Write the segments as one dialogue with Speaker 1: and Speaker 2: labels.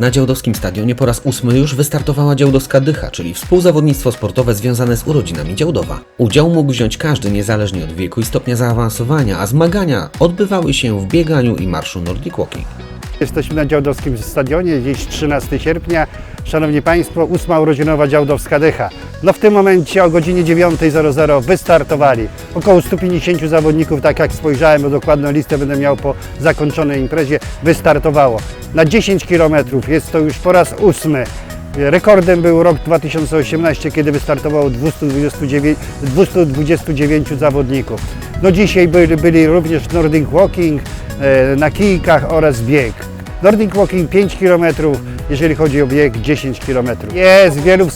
Speaker 1: Na Działdowskim Stadionie po raz ósmy już wystartowała Działdowska Dycha, czyli współzawodnictwo sportowe związane z urodzinami Działdowa. Udział mógł wziąć każdy niezależnie od wieku i stopnia zaawansowania, a zmagania odbywały się w bieganiu i marszu Nordic Walking.
Speaker 2: Jesteśmy na Działdowskim Stadionie, dziś 13 sierpnia. Szanowni Państwo, ósma urodzinowa Działdowska Dycha. No w tym momencie o godzinie 9.00 wystartowali. Około 150 zawodników, tak jak spojrzałem, bo dokładną listę będę miał po zakończonej imprezie, wystartowało. Na 10 km jest to już po raz ósmy. Rekordem był rok 2018, kiedy wystartowało 229, 229 zawodników. No dzisiaj byli, byli również Nordic Walking e, na kijkach oraz bieg. Nordic Walking 5 km, jeżeli chodzi o bieg 10 km. Jest wielu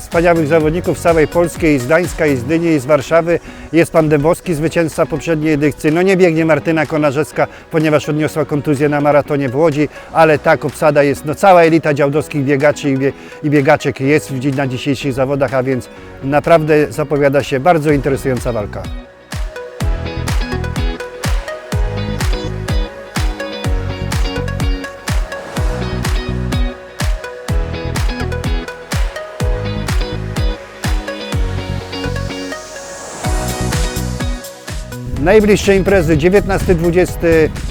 Speaker 2: wspaniałych zawodników z całej Polski, z Gdańska, i z Gdyni, i z Warszawy. Jest pan Dębowski, zwycięzca poprzedniej edycji. No nie biegnie Martyna Konarzewska, ponieważ odniosła kontuzję na maratonie w Łodzi, ale tak obsada jest, no cała elita działdowskich biegaczy i, bie, i biegaczek jest na dzisiejszych zawodach, a więc naprawdę zapowiada się bardzo interesująca walka. Najbliższe imprezy 19-20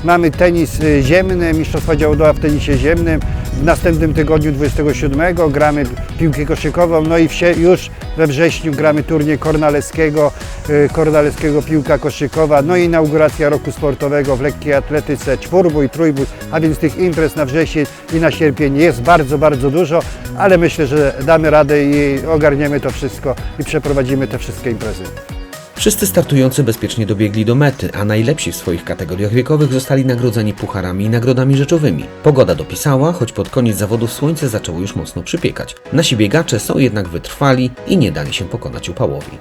Speaker 2: mamy tenis y, ziemny, Mistrzostwa Działdowa w tenisie ziemnym. W następnym tygodniu 27 gramy piłkę koszykową, no i wsie, już we wrześniu gramy turniej Kornaleskiego, y, Kornaleskiego piłka koszykowa, no i inauguracja roku sportowego w lekkiej atletyce, czwórbój, trójbój, a więc tych imprez na wrzesień i na sierpień jest bardzo, bardzo dużo, ale myślę, że damy radę i ogarniemy to wszystko i przeprowadzimy te wszystkie imprezy.
Speaker 1: Wszyscy startujący bezpiecznie dobiegli do mety, a najlepsi w swoich kategoriach wiekowych zostali nagrodzeni pucharami i nagrodami rzeczowymi. Pogoda dopisała, choć pod koniec zawodów słońce zaczęło już mocno przypiekać. Nasi biegacze są jednak wytrwali i nie dali się pokonać upałowi.